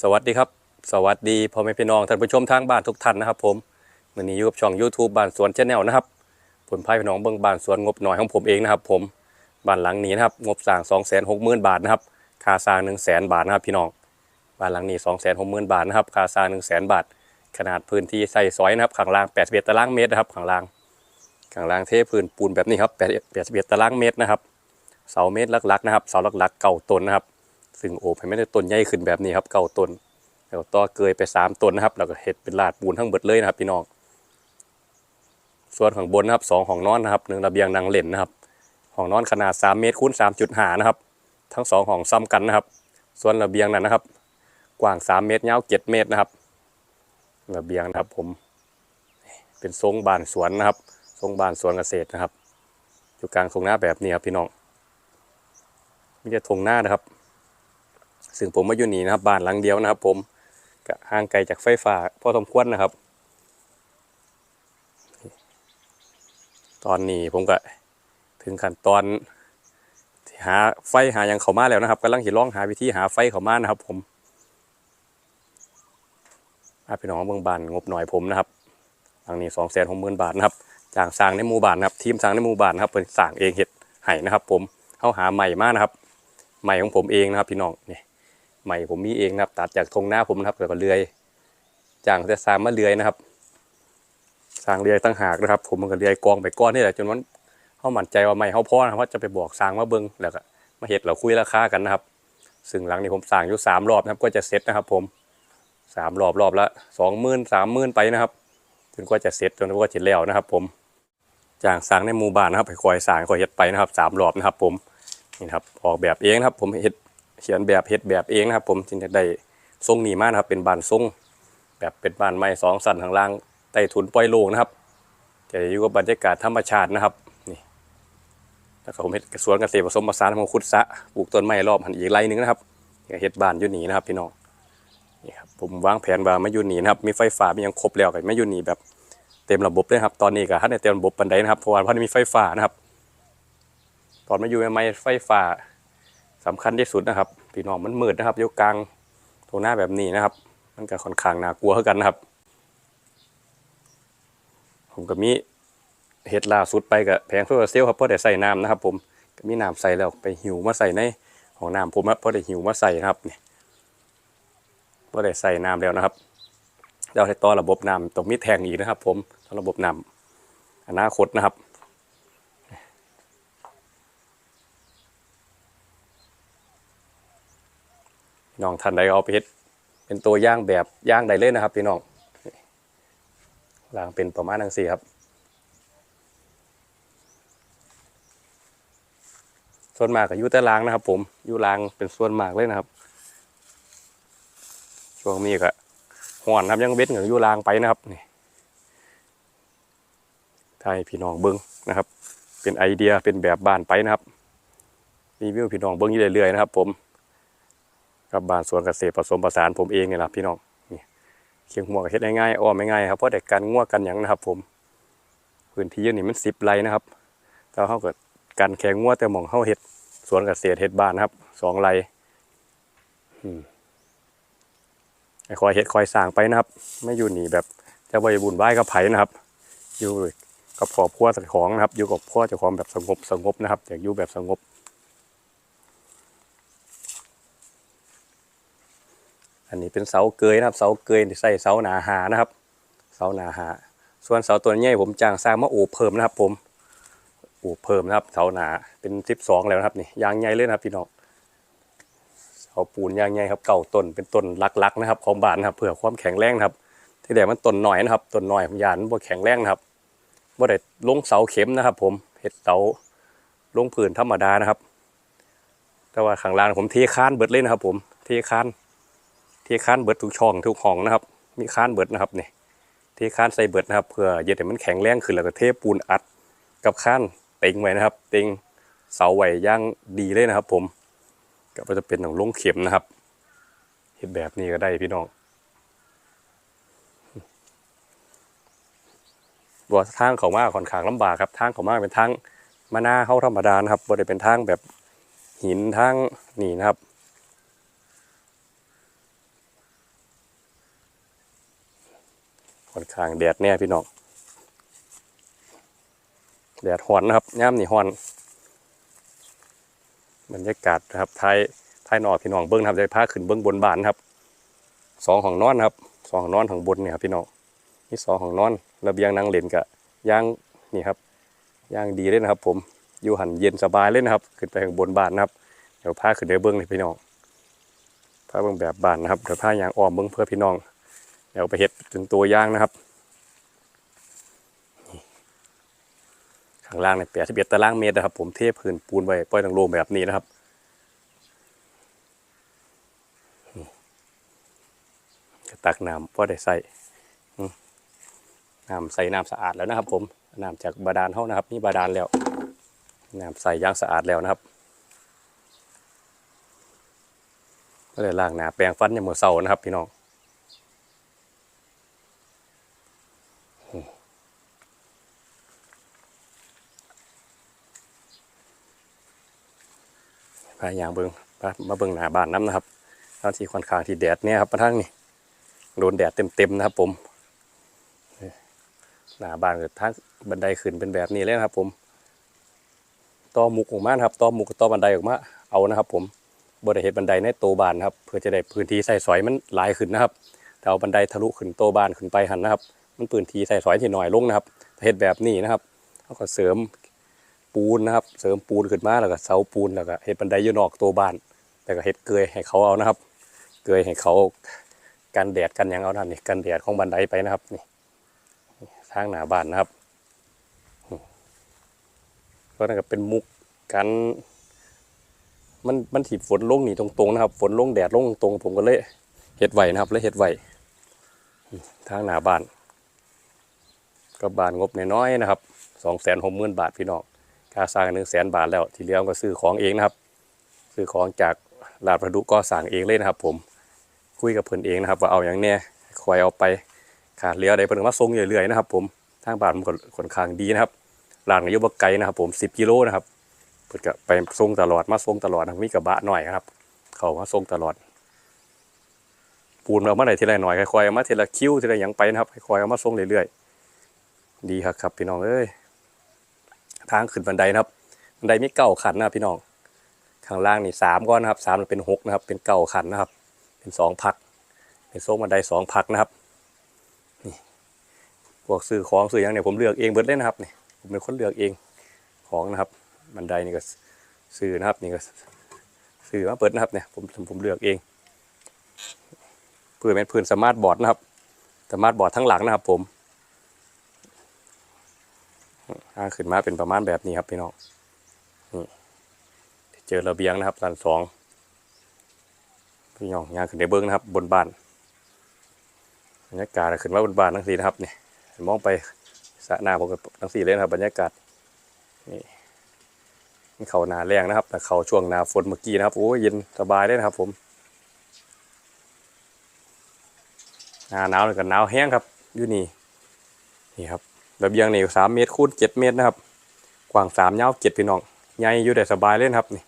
สวัสดีครับ สวัสดีพ่อแม่พี่น้องท่านผู้ชมทางบ้านทุกท่านนะครับ ผมวันนี้อยู่กับช่อง YouTube บ้านสวนชาแนลนะครับผลพายพี่น้องเบิ่งบ้านสวนงบหน่อยของผมเองนะครับ ผมบ้านหลังนี้นะครับงบสร้าง2 6 0 0 0 0บาทนะครับค่าสร้าง1 0 0 0 0 0บาทนะครับพี่น้องบ้านหลังนี้2 6 0 0 0 0บาทนะครับค่าสร้าง1 0 0 0 0 0บาท ขนาดพื้นที่ใส่ซอยนะครับข้างล่าง81ตารางเมตรนะครับข้างล่างข้างล่างเทพื้นปูนแบบนี้ครับ81ตารางเมตรนะครับเสาเมตรลักๆนะครับเสาลักๆเก่าต้นนะครับ ซึ่งโอบให้ไม่ได้ต้นใหญ่ขึ้นแบบนี้ครับเก่าต้นแล้วก็ต่อเกยไปสามต้นนะครับแล้วก็เห็ดเป็นลาดปูนทั้งเบิดเลยนะครับพี่น้องส่วนข้างบนนะครับสองห้องนอนนะครับหนึ่งระเบียงนางเล่นนะครับห้องนอนขนาด 3 เมตรคูณ3.5นะครับ ทั้งสองห้องซ้ำกันนะครับ ส่วนระเบียงนั้นนะครับ กว้าง 3 เมตรยาว7เมตรนะครับ ระเบียงนะครับผม เป็นทรงบานสวนนะครับ ทรงบานสวนเกษตรนะครับ อยู่กลางทรงหน้าแบบนี้ครับพี่น้องไมแต่ทงหน้านะครับ ซึ่งผมมาอยู่นี่นะครับบ้านหลังเดียวนะครับ ผมก็ห่างไกลจากไฟฟ้าพอสมควรนะครับ ตอนนี้ผมก็ถึงขั้นตอนหาไฟหาอย่างเขามาแล้วนะครับกำลังหิร้องหาวิธีหาไฟเขามานะครับ ผมอาพี่น้องเมืองบ้านงบหน่อยผมนะครับหลังนี้สองแสนหกหมื่นบาทนะครับจางสร้างในหมู่บ้านนะครับ ทีมสร้างในหมู่บ้านนะครับเป็นสร้างเองเห็ดไห้นะครับ ผมเขาหาใหม่มากนะครับใหม่ของผมเองนะครับ พี่น้องนี่ ใหม่ผมมีเองนะครับ ตัดจากทงหน้าผมนะครับแล้วก็เลื่อยจ้างจะสางมาเลื่อยนะครับสร้างเรือยตั้งหากนะครับ ผมมันก็เรือยกองไปก้อนนี่แหละจนวันเขามั่นใจว่าไม่เขาพอนะว่าจะไปบอกสร้างมาเบิ้งแล้วก็มาเห็ดเราคุยราคากันนะครับ ซึ่งหลังนี้ผมสร้างอยู่สามรอบนะครับ ก็จะเสร็จนะครับ ผมสามรอบรอบละสองหมื่นสามหมื่นไปนะครับจนกว่าจะเสร็จจนกว่าจะแล้วนะครับ ผมจ้างสร้างในหมู่บ้านนะครับไปคอยสร้างคอยเห็ดไปนะครับสามรอบนะครับ ผมนี่ครับออกแบบเองนะครับ ผมเห็ด เขียนแบบเห็ดแบบเองนะครับ ผมจึงจะได้ทรงนี้มากนะครับ เป็นบานทรง แบบเป็นบานไม้สองสันข้างล่างใต้ถุนปล่อยโล่งนะครับจะอยู่กับบรรยากาศธรรมชาตินะครับนี่แล้วก็ผมเห็ดสวนเกษตรผสมผสานของคุดสะปลูกต้นไม้รอบหันอีกไรหนึ่งนะครับเห็ดบานอยู่นี่นะครับ พี่น้องนี่ครับผมวางแผนว่ามาอยู่นี่นะครับ มีไฟฟ้ามียังครบแล้วกับมาอยู่นี่แบบเต็มระบบเลยครับตอนนี้ก็ท่านในเต็มระบบปันไดนะครับเพราะว่าพันมีไฟฟ้านะครับ ตอนมาอยู่ใหม่ไฟฟ้าสำคัญที่สุดนะครับ พี่น้องมันมืดนะครับยู่กลางตรงหน้าแบบนี้นะครับ มันก็ค่อนข้างน่ากลัวเท่ากันนะครับ ผมก็มีเห็ดล่าสุดไปกับแผงโซลาร์เซลล์ครับเพราะได้ใส่น้ำนะครับ ผมก็มีน้ำใส่แล้วไปหิวมาใส่ในของน้ำผมครับเพราะได้หิวมาใส่นะครับเนี่เพราะได้ใส่น้ำแล้วนะครับเราให้ต่อระบบน้ำต้องมีแทงอีกนะครับ ผมต่อระบบน้ำอนาคตนะครับ น้องท่านใดเอาไปเฮ็ดเป็นตัวย่างแบบย่างใดเลยนนะครับพี่น้องลางเป็นประมาณนังสี่ครับ ส่วนมากก็อยู่แต่ลางนะครับ ผมอยู่ลางเป็นส่วนมากเลยนะครับ ช่วงนี้ก็ห่อนครับยังเว้นกับอยู่ลางไปนะครับนี่ถ้าให้พี่น้องเบิ้งนะครับ เป็นไอเดียเป็นแบบบ้านไปนะครับรีวิวพี่น้องเบิ้งอยู่เรื่อยๆนะครับ ผม กับบ้านสวนเกษตรผสมผสานผมเองเนี่ยละพี่น้องนี่เคียงหัวกับเฮ็ดง่ายๆอ้อมง่ายๆครับเพราะแต่การง่วกันหยังนะครับ ผมพื้นที่ยู่นี่มันสิบไร่นะครับแต่เขาเกิดการแข่งง่วแต่หมองเข้าเฮ็ดสวนเกษตรเฮ็ดบ้านนะครับสองไร่อืมให้คอยเฮ็ดคอยสางไปนะครับ ไม่อยู่หนีแบบจะไปบุญไหว้กับไผ่นะครับ อยู่กับครอบครัวเจ้าของนะครับ อยู่กับพ่อเจ้าของแบบสงบสงบนะครับอยากอยู่แบบสงบ อันนี้เป็นเสาเกยนะครับ เสาเกยใส่เสาหนาหานะครับ เสาหนาหา ส่วนเสาตัวใหญ่ผมจ้างสร้างมาโอบเพิ่มนะครับ ผมโอบเพิ่มนะครับ เสาหนาเป็นสิบสองแล้วนะครับนี่ยางใหญ่เลยนะครับพี่น้องเสาปูนยางใหญ่ครับเก่าต้นเป็นต้นลักๆนะครับ ของบ้านนะครับเพื่อความแข็งแรงนะครับ ที่แต่มันต้นหน่อยนะครับต้นหน่อยผมยานบ่แข็งแรงนะครับบ่ได้ลงเสาเข็มนะครับ ผมเห็ดเสาลงผืนธรรมดานะครับ แต่ว่าข้างล่างผมเทคานเบิดเลยนะครับ ผมเทคาน ค้านเบิดทุกช่องทุกห้องนะครับ มีค้านเบิดนะครับนี่ที่ค้านใส่เบิดนะครับเพื่อเยึดให้มันแข็งแรงขึ้นแล้วก็เทปูนอัดกับค้านเต็งไว้นะครับ เต็งเสาไว้ย่างดีเลยนะครับ ผมก็จะเป็นของลงเข็มนะครับเห็นแบบนี้ก็ได้พี่น้องบ่ทางเขามาค่อนข้างลำบากครับทางเขามาเป็นทางมาหน้าเข้าธรรมดานะครับบ่ได้เป็นทางแบบหินทางนี่นะครับ ค่อนข้างแดดแน่พี่น้องแดดฮ้อนนะครับย่ามนี่ฮ้อนบรรยากาศนะครับท้ายท้ายนอกพี่น้องเบิ้งนะครับจะพาขึ้นเบิ้งบนบ้านครับสองห้องนอนครับสองห้องนอนข้างบนเนี่ยครับพี่น้องนี่สองห้องนอนระเบียงนั่งเล่นกะย่างนี่ครับย่างดีเลยนะครับ ผมอยู่หันเย็นสบายเลยนะครับ ขึ้นไปข้างบนบ้านนะครับเดี๋ยวพาขึ้นไปเบิ้งเลยพี่น้องพาเบิ้งแบบบ้านนะครับเดี๋ยวพายางอ้อมเบิ้งเพื่อพี่น้อง เดี๋ยวไปเฮ็ดเป็นตัวย่างนะครับ ข้างล่างเนี่ยแปดสิบเอ็ดตารางเมตรนะครับ ผมเทพื้นปูนไว้ปล่อยทางโล่งแบบนี้นะครับก็ตักน้ำพอได้ใส่น้ำใส่น้ำสะอาดแล้วนะครับ ผมน้ำจากบาดาลเท่านะครับนี่บาดาลแล้วน้ำใส่ย่างสะอาดแล้วนะครับก็เลยล้างหน้าแปรงฟันยามมื้อเช้านะครับพี่น้อง พายางเบิงมาเบิงหน้าบ้านน้ำนะครับตอนที่ค่อนข้างที่แดดเนี่ยครับมาทั้งนี้โดนแดดเต็มๆนะครับผมหน้าบ้านก็ทางบันไดขึ้นเป็นแบบนี้เลยนะครับ ผมต่อมุกออกมาครับต่อมุกกับต่อบันไดออกมาเอานะครับ ผมบริเหตุบันไดในโตบ้านครับ เพื่อจะได้พื้นที่ใส่สอยมันหลายขึ้นนะครับแต่เอาบันไดทะลุขึ้นโตบ้านขึ้นไปหันนะครับ มันพื้นที่ใส่สอยที่หน้อยลงนะครับเหตุแบบนี้นะครับเขาก็เสริม ปูนนะครับ เสริมปูนขึ้นมาแล้วก็เสาปูนแล้วก็เห็ดบันไดอยู่นอกโตวบ้านแล้วก็เห็ดเกยให้เขาเอานะครับ เกยให้เขากันแดดกันยังเอานั่นนี่กันแดดของบันไดไปนะครับนี่ทางหน้าบ้านนะครับก็นั่นก็เป็นมุกกันมันมันถีบฝนลงนี่ตรงๆนะครับ ฝนลงแดดลงตรงผมก็เลยเห็ดไหวนะครับเลยเห็ดไหวทางหน้าบ้านก็บานงบน้อยๆนะครับสองแสนหกหมื่นบาทพี่น้อง ค่าสร้างหนึ่งแสนบาทแล้วที่เหลือก็ซื้อของเองนะครับ ซื้อของจากลาดประดุก็สั่งเองเลยนะครับ ผมคุยกับเพิ่อนเองนะครับ ว่าเอาอย่างแน่คอยเอาไปขาดเหลืออะไรเพิ่นก็มาส่งเรื่อยๆนะครับ ผมทางบ้านมันก็ค่อนข้างดีนะครับร้านก็อยู่บ่ไกลนะครับ ผม10กิโลนะครับเพิ่นก็ไปส่งตลอดมาส่งตลอดมีกระบะหน่อยครับ เขามาส่งตลอด ปูนเราเมื่อไหร่ทีละหน่อยค่อยๆเอามาทีละคิ้วทีละหยังไปนะครับค่อยๆเอามาส่งเรื่อยๆดีครับครับพี่น้องเอ้ย ทางขึ้นบันไดนะครับบันไดมีเก้าขันนะพี่น้องข้างล่างนี่สามก้อนนะครับสามเป็นหกนะครับ เป็นเก้าขันนะครับ เป็นสองพัก เป็นโซ่บันไดสองพักนะครับนี่พวกซื้อของซื้อหยังเนี่ยผมเลือกเองเบิดเลยนะครับนี่ผมเป็นคนเลือกเองของนะครับ บันไดนี่ก็ซื้อนะครับนี่ก็ซื้อมาเปิดนะครับเนี่ยผมผมเลือกเองเพื่อเป็นพื้นสมาร์ทบอร์ดนะครับสมาร์ทบอร์ดทั้งหลังนะครับผม อ่าขึ้นมาเป็นประมาณแบบนี้ครับพี่น้องนี่เจอระเบียงนะครับชั้นสองพี่น้องยางขึ้นในเบิ้องนะครับ บนบ้านบรรยากาศขึ้นมาบนบ้านทั้งสี่นะครับนี่มองไปสระน้ำผมก็ทั้งสี่เลยนะครับ บรรยากาศนี่เขาหนาแรงนะครับ แต่เขาช่วงหนาฝนเมื่อกี้นะครับโอ้ยเย็นสบายเลยนะครับ ผมหนาหนาวเลยกับหนาวแห้งครับอยู่นี่นี่ครับ ระเบียงนี่สามเมตรคูณเจ็ดเมตรนะครับ กว้างสามยาวเจ็ดพี่น้องใหญ่อยู่ได้สบายเลยนครับนี่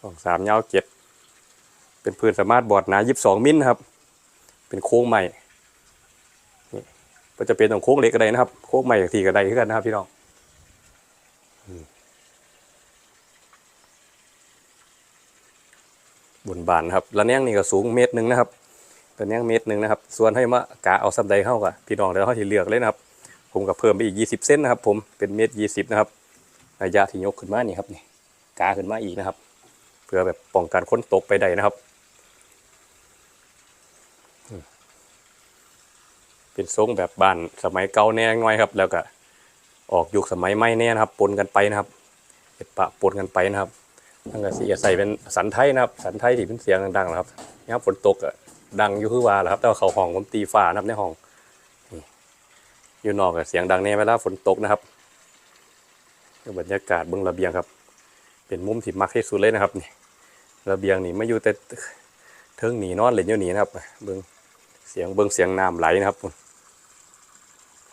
กว้างสามยาวเจ็ดเป็นพื้นสามารถบอร์ดหนา22มิลนะครับ เป็นโค้งใหม่นี่ก็จะเป็นตรงโค้งเล็กก็ได้นะครับ โค้งใหม่อย่างทีก็ได้ขึ้นกันนะครับพี่น้องบนบานครับระแนงนี่ก็สูงเมตรหนึ่งนะครับ ระแนงเมตรหนึ่งนะครับ ส่วนให้มากะเอาสับใดเข้ากับพี่น้องเดี๋ยวเขาที่เลือกเลยนะครับ ผมก็เพิ่มไปอีก 20เซนนะครับ ผมเป็นเมตร20 นะครับระยะที่ยกขึ้นมานี่ครับนี่กาขึ้นมาอีกนะครับ เพื่อแบบป้องกันค้นตกไปได้นะครับเป็นทรงแบบบ้านสมัยเก่าแน่หน่อยครับ แล้วก็ออกยุคสมัยใหม่แน่นะครับปนกันไปนะครับเห็ดปะปนกันไปนะครับทั้งกระสีใส่เป็นสันไทยนะครับ สันไทยที่เป็นเสียงดังๆนะครับยามฝนตกอะ ดังอยู่คือว่าแหละครับ แต่ว่าเขาห้องผมตีฟ้านะครับในห้องอยู่นอกกับเสียงดังแน่เวลาฝนตกนะครับบรรยากาศเบื้องระเบียงครับ เป็นมุมที่มักที่สุดเลยนะครับนี่ระเบียงนี่ไม่อยู่แต่เทิงหนีนอนเล่นอยู่หนีนะครับเบื้องเสียงเบื้องเสียงน้ำไหลนะครับ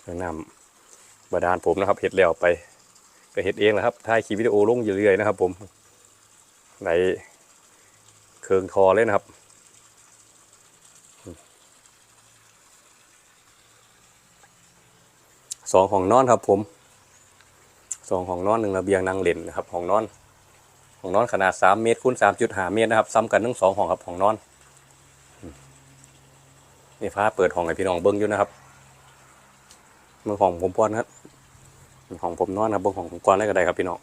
เสียงน้ำบาดาลผมนะครับเห็ดแล้วไปก็เห็ดเองนะครับถ่ายคลิปวิดีโอลงอยู่เรื่อยๆนะครับ ผมไหลเคืองคอเลยนะครับ สองห้องนอนครับผมสองห้องนอนหนึ่งระเบียงนางเล่นนะครับห้องนอนห้องนอนขนาดสามเมตรคูณสามจุดห้าเมตรนะครับซ้ำกันทั้งสองห้องครับห้องนอนนี่ฟ้าเปิดห้องให้พี่น้องเบิ้งอยู่นะครับเมือของผมพอนครับห้องผมนอนครับเบิ้งของผมก่อนได้ก็ได้ครับพี่น้อง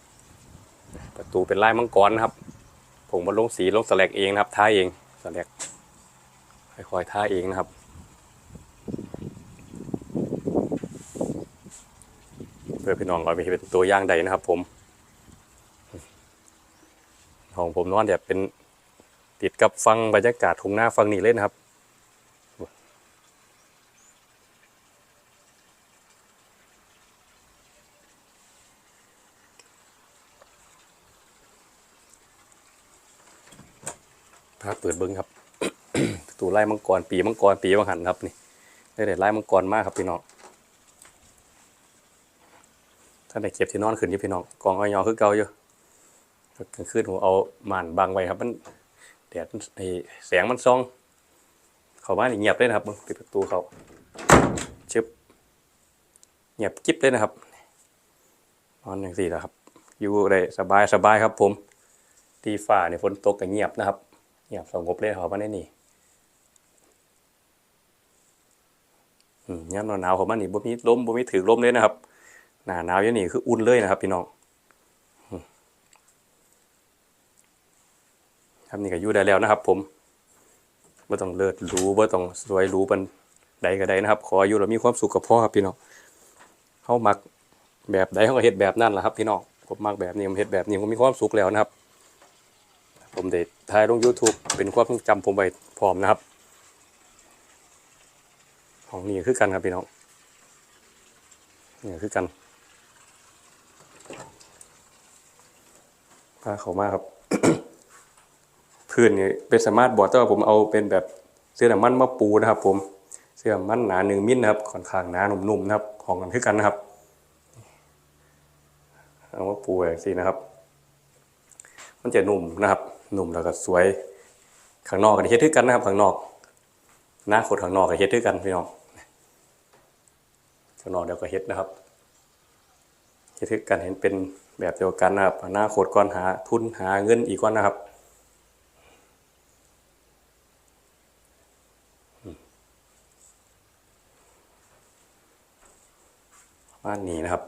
ประตูเป็นลายมังกรนะครับผมมาลงสีลงสแลกเองนะครับท่าเองสแลกค่อยๆท่าเองนะครับ พื่อพี่น้องเอาไปเป็นตัวอย่างใดนะครับ ผม ของผมนอนแบบเป็นติดกับฟังบรรยากาศทุ่งนาฟังนี่เลยนะครับพาเปิดเบิ้งครับประตูไล่มังกรปีมังกรปีมังหันครับนี่ได้แต่ไล่มังกรมากครับพี่น้อง ท่านได้เก็บที่นอนขึ้นอยู่พี่น้องกองอ้อยอคือเก่าอยู่กลางคืนผมเอาม่านบังไว้ครับมันแดดไอ้แสงมันส่อง เข้าบ้านนี่เงียบเลยนะครับปิดประตูเขาชึบเงียบจิ๊บเลยนะครับนอนอย่างสี่แล้วครับ อยู่ได้สบายสบายครับ ผมตีฝ่าเนี่ยฝนตกก็เงียบนะครับ เงียบสงบเลยเขาบ้านนี่อืมยามหนาวๆขาบ้านนี่บ่มีลมบ่มีถือลมเลยนะครับ หนาหนาวอย่างนี้คืออุ่นเลยนะครับ พี่น้องครับนี่ก็อยู่ได้แล้วนะครับ ผมบ่ต้องเลิศรูบ่ต้องสวยรู้ปันใดก็ได้นะครับ ขออยู่แล้วมีความสุขกับพ่อครับพี่น้องเฮามักแบบใดเฮาก็เฮ็ดแบบนั้นแหละครับ พี่น้องผมมักแบบนี้ผมเฮ็ดแบบนี้ผมมีความสุขแล้วนะครับ ผมได้ถ่ายลง YouTube เป็นความทรงจำผมไว้พร้อมนะครับ ของนี่คือกันครับพี่น้องนี่คือกัน พาเขามาครับ พื้นนี่เป็นสามารถบอร์ดแต่ว่าผมเอาเป็นแบบเสื้อหนามันมาปูนะครับ ผมเสื้อมันหนาหนึ่งมิลนะครับค่อนข้างหนาหนุ่มๆนะครับ ของกันคือกันนะครับ เอามาปูแบบนี้นะครับ มันจะหนุ่มนะครับหนุ่มแล้วก็สวย ข้างนอกก็ได้เฮ็ดคือกันนะครับ ข้างนอกหน้าโคตรข้างนอกก็เฮ็ดคือกันพี่น้องข้างนอกเดี๋ยวก็เฮ็ดนะครับเฮ็ดคือกันเห็นเป็น แบบเดียวกันนะครับอนาคตก่อนหาทุนหาเงินอีกก่อนนะครับบ้านนี้นะครับ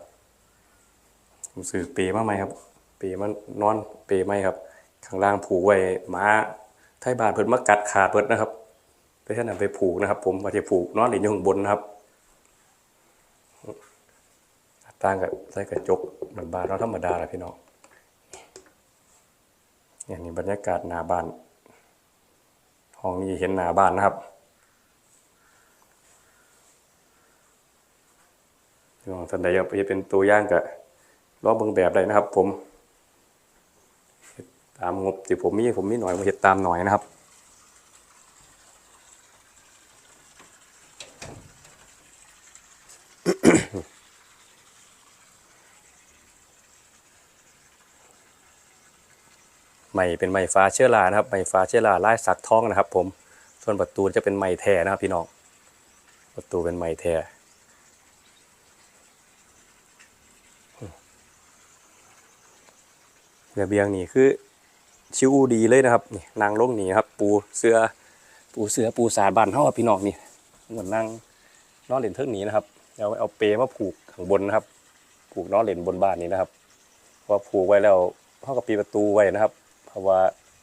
ผมซื้อเปรมาไหมครับเปรมันนอนเปรไหมครับ ข้างล่างผูกไว้หมาไทยบานเพิ่นมากัดขาเพิ่นนะครับไปท่านไปผูกนะครับ ผมว่าจะผูกนอนหลินอยู่ข้างบนนะครับต่างกับใส่กระจก มือนบ้านเราธรรมดาแหละพี่น้องอย่างนี้บรรยากาศหน้าบ้าน ห้องนี้เห็นหน้าบ้านนะครับพี่น้องท่านใดอยากไปเป็นตัวอย่างก็ลองเบิ่งแบบได้นะครับ ผม ตามงบที่ผมมีผมมีหน่อยผมเฮ็ดตามหน่อยนะครับ ไม้เป็นไม้ฟ้าเชื้อรานะครับไม้ฟ้าเชื้อราลายสักทองนะครับ ผมส่วนประตูจะเป็นไม้แท้นะครับ พี่น้องประตูเป็นไม้แท้ระเบียงนี่คือชิวดีเลยนะครับนี่นางลงนี่ครับ ปูเสือปูเสือปูสาดบานเท่ากับพี่น้องนี่เหมือนนั่งนอนเล่นเทิงนี้นะครับเอาเอาเปรมาผูกข้างบนนะครับ ผูกนอนเล่นบนบ้านนี้นะครับเพราะผูกไว้แล้วเท่ากับปีประตูไว้นะครับ เพราะว่า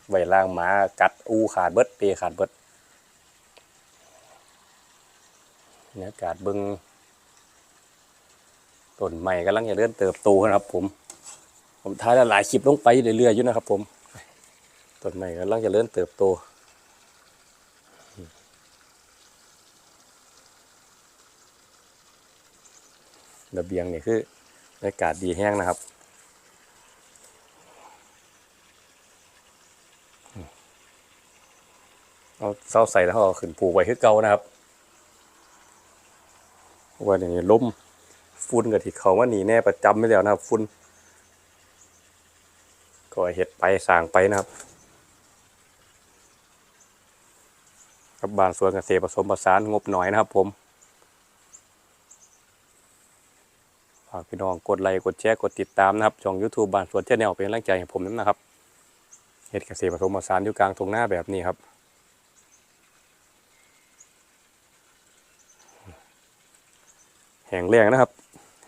ไว้ล่างหมากัดอูขาดเบิดเปขาดเบิดเนี่ยอกาศเบิงต้นใหม่กำลังจะเริ่มเติบโตนะครับ ผม ผมท้ายแล้วหลายคลิปลงไปเรื่อยๆอยู่นะครับ ผมต้นใหม่กำลังจะเริ่มเติบโตระเบียงนี่คือบรรยากาศดีแห้งนะครับ เอาเสาใส่แล้วเอาขึ้นผูกไว้คือเก่านะครับว่าอย่างนี้ล้มฝุ่นกับที่เขาว่าหนีแน่ประจำไม่แล้วนะครับฝุ่นก็เห็ดไปสางไปนะครับกับบานสวนเกษตรผสมผสานงบหน่อยนะครับผมฝากพี่น้องกดไลค์กดแชร์กดติดตามนะครับช่อง YouTube บานสวนเจ้าแนวเป็นกำลังใจให้ผมน้ำนะครับเฮ็ดเกษตรผสมผสานอยู่กลางทุ่งนาแบบนี้ครับ แห้งแรงนะครับ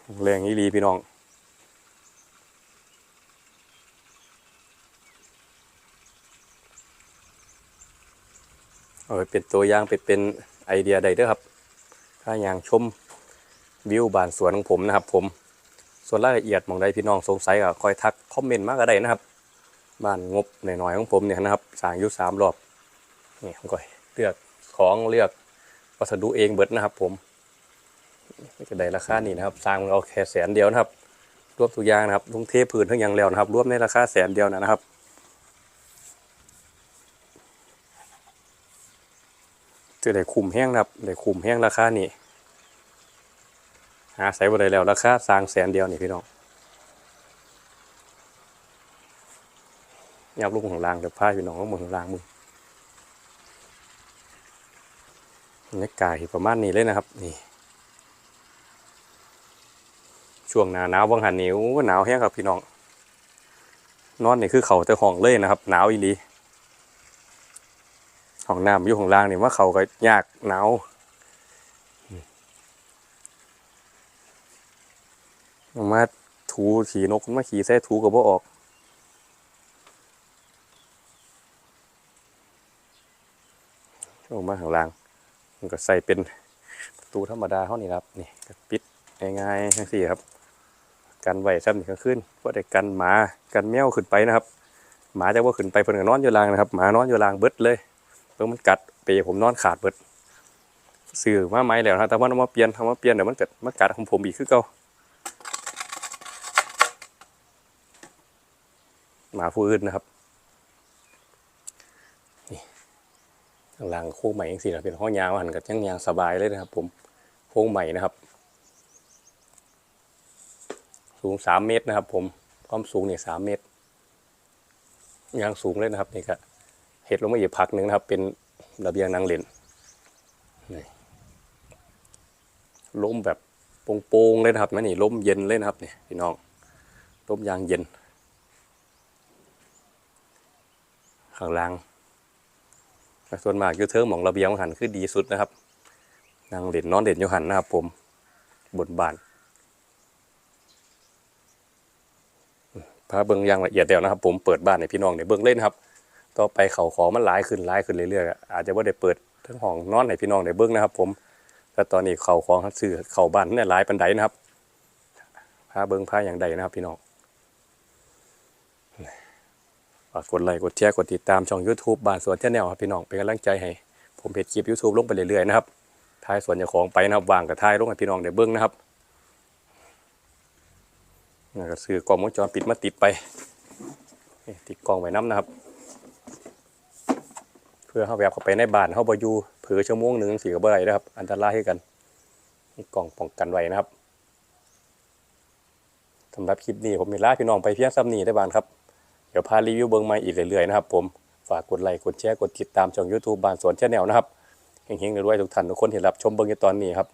แห้งแรงอีหลีพี่น้องเอาไปเป็นตัวอย่างไปเป็นไอเดียใดเด้อครับถ้าอย่างชมวิวบ้านสวนของผมนะครับ ผมส่วนรายละเอียดมองใดพี่น้องสงสัยก็คอยทักคอมเมนต์มาก็ได้นะครับบ้านงบหน่อยๆของผมเนี่ยนะครับสางยู่สามรอบนี่ผมก็เลือกของเลือกวัสดุเองเบิดนะครับผม ไม่จะได้ราคานี่นะครับสร้างเราแค่แสนเดียวนะครับ รวมทุกอย่างนะครับทุงเทพื้นทั้งอย่างแล้วนะครับ รวมในราคาแสนเดียวนะครับจะได้คุมแห้งนะครับได้คุมแห้งราคานี่หาใส่บ่ได้แล้วราคาสร้างแสนเดียวนี่พี่น้องยับลูกของล่างเดี๋ยวพาพี่น้องลงมือของล่างมึงบรรยากาศประมาณนี้เลยนะครับนี่ ช่วงหนาหนาวบางหันนิ้วหนาวแห้งครับพี่น้อง นอนนี่คือเขาแต่ห้องเลยนะครับ หนาวอีหลีห้องน้ำอยู่ข้างล่างนี่ว่าเขาก็ยากหนาวมาถูขี่นกมาขี่ใส่ถูกับว่าออกลงมาข้างล่าง มันก็ใส่เป็นประตูธรรมดาเท่านี้ครับ นี่ปิดง่ายๆทั้งสี่ครับ กันไว้ซ้ำนี่ก็ขึ้นเพราะได้กันหมากันแมวขึ้นไปนะครับ หมาจะว่าขึ้นไปเพิ่นก็นอนอยู่ล่างนะครับหมานอนอยู่ล่างเบิดเลยเพิ่งมันกัดเปย์ผมนอนขาดเบิดซื้อมาไหมแล้วนะแต่ว่าเอามาเปลี่ยนทำมาเปลี่ยนเดี๋ยวมันเกิดมากัดของผมอีกคือเก่าหมาผู้อื่นนะครับนี่ข้างหลังโค้งใหม่ยังสี่นะเป็นห้องยางหันกับยังยางสบายเลยนะครับ ผมโค้งใหม่นะครับ สูงสามเมตรนะครับ ผมความสูงเนี่ยสามเมตรยางสูงเลยนะครับนี่ก็เห็ดลงมาอีกพักหนึ่งนะครับ เป็นระเบียงนางเลนนี่ล้มแบบโป่งๆเลยนะครับนี่ล้มเย็นเลยนะครับนี่พี่น้องล้มยางเย็น ข้างล่างต่ส่วนมากยูเทิงของระเบียงหันคือดีสุดนะครับนางเล่นนอนเด่นยูหันนะครับผมบนบาน พาเบิ้งอย่างละเอียดเดียวนะครับผมเปิดบ้านให้พี่น้องในเบิ้งเล่นครับ ต่อไปเขาของมันหลายขึ้นหลายขึ้นเรื่อยๆอาจจะว่าได้เปิดทั้งห้องนอนให้พี่น้องได้เบิ้งนะครับ ผมแต่ตอนนี้เขาของซื้อเขาบ้านเนี่ยหลายปันไดนะครับพาเบิ้งพาอย่างใดนะครับ พี่น้องฝากกดไลค์กดแชร์กดติดตามช่อง YouTube บ้านสวนเที่แนวครับพี่น้องเป็นกำลังใจให้ผมเพจคลิป YouTube ลงไปเรื่อยๆนะครับท้ายสวนจ้าของไปนะครับวางกับท้ายลงให้พี่น้องได้เบิ้งนะครับ แล้วก็ซื้อกล้องวงจรปิดมาติดไป ติดกล้องไว้น้ำนะครับ เพื่อเขาแวบเข้าไปในบ้านเขาบอยู่เผือชั่วโมงหนึ่งสี่กับอะไรนะครับ อันตรายให้กันมีกล่องป้องกันไว้นะครับสำหรับคลิปนี้ผมมีลาพี่น้องไปเพียงซ้ำนี้ได้บ้านครับ เดี๋ยวพารีวิวเบิ้งม่อีกเรื่อยๆนะครับ ผมฝากกดไลค์กดแชร์กดติดตามช่อง YouTube บ้านสวนแชนแนลนะครับเฮงๆรวยๆทุกท่านทุกคนที่รับชมเบิ้งในตอนนี้ครับ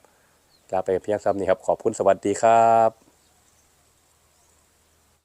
ลาไปเพียงซ้ำนี้ครับขอบคุณสวัสดีครับ